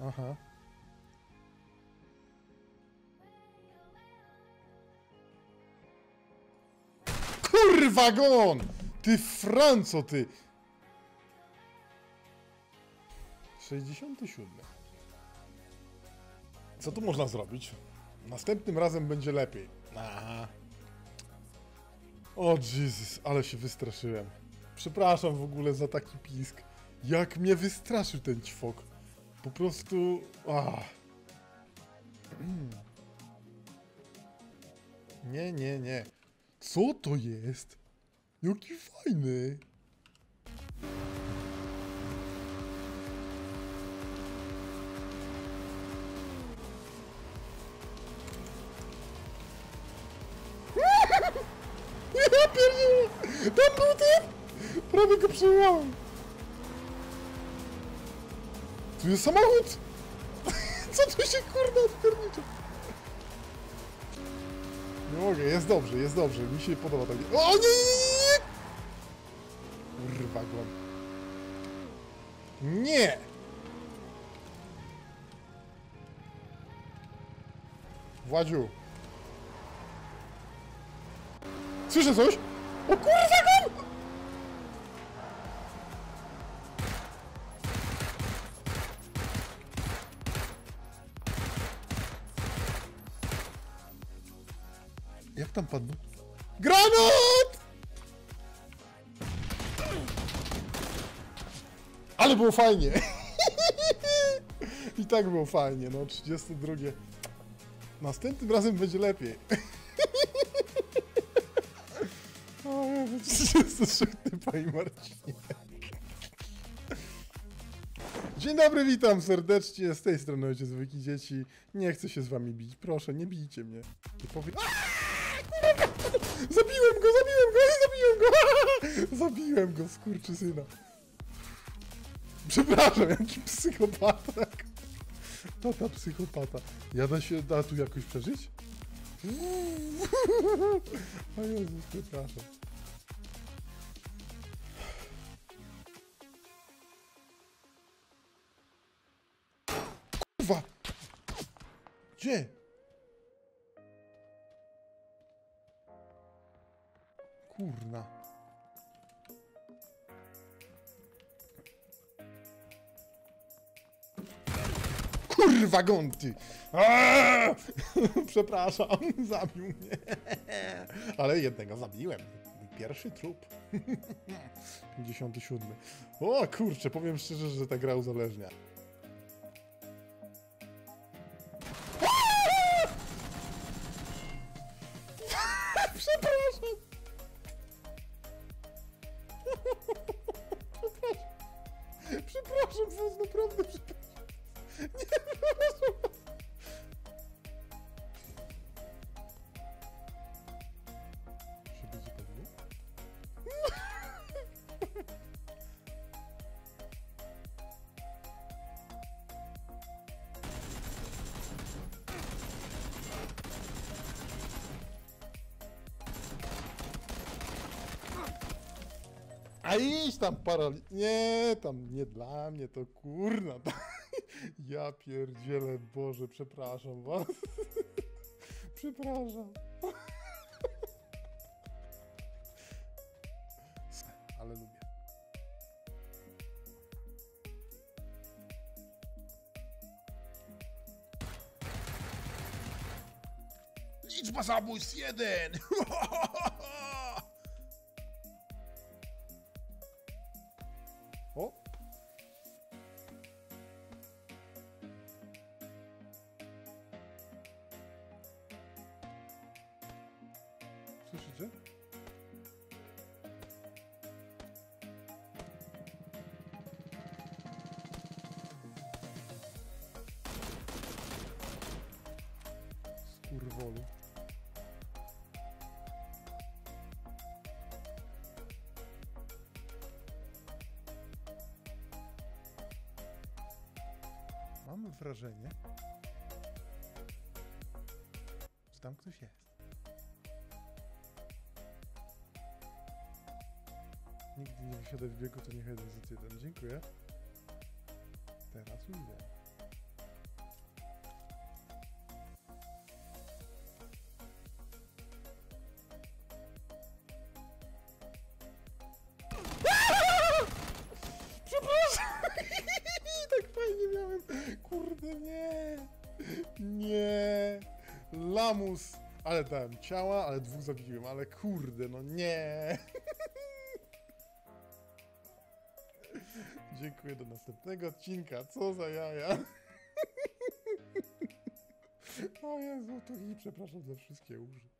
Aha. Kurwa gon! Ty Franco, ty! 67. Co tu można zrobić? Następnym razem będzie lepiej. Aha. O Jezus, ale się wystraszyłem. Przepraszam w ogóle za taki pisk. Jak mnie wystraszył ten ćwok. Po prostu... Ah. Nie, nie, nie. Co to jest? Jaki fajny. Ja pierdzielę! Tam był typ! Prawie go przyjechałem. Tu jest samochód! Co tu się kurwa odpiernicza? Nie mogę, jest dobrze, jest dobrze. Mi się podoba tak. O nie! Kurwa go. Nie! Władziu. Słyszę coś? O kurwa Jak tam padł? Granat! Ale było fajnie. I tak było fajnie, no 32. Następnym razem będzie lepiej. O, Jezu, 36, panie Marcinie. Dzień dobry, witam serdecznie. Z tej strony ojciec Wiki Dzieci. Nie chcę się z wami bić. Proszę, nie bijcie mnie. Nie powie... Zabiłem go, zabiłem go, zabiłem go! Zabiłem go, skurczysyna. Przepraszam, jaki psychopata. Tata psychopata. Ja da się da tu jakoś przeżyć? O Jezus, przepraszam. Kurwa! Gdzie? Kurna. Kurwa gonty! Przepraszam, zabił mnie. Ale jednego zabiłem. Pierwszy trup. 57. O kurczę, powiem szczerze, że ta gra uzależnia. Przepraszam was, A iść tam parali... Nie, tam nie dla mnie, to kurna. Ja pierdzielę, Boże, przepraszam was. Przepraszam. Ale lubię. Liczba zabójstw jeden! O! Słyszycie? Skurwolu. Mam wrażenie, że tam ktoś jest. Nigdy nie wysiadaj w biegu, to nie header za jeden. Dziękuję. Teraz już wiem. Lamus, ale dałem ciała, ale dwóch zabiłem, ale kurde, no nie. Dziękuję, do następnego odcinka, co za jaja. O Jezu, to i przepraszam za wszystkie uży.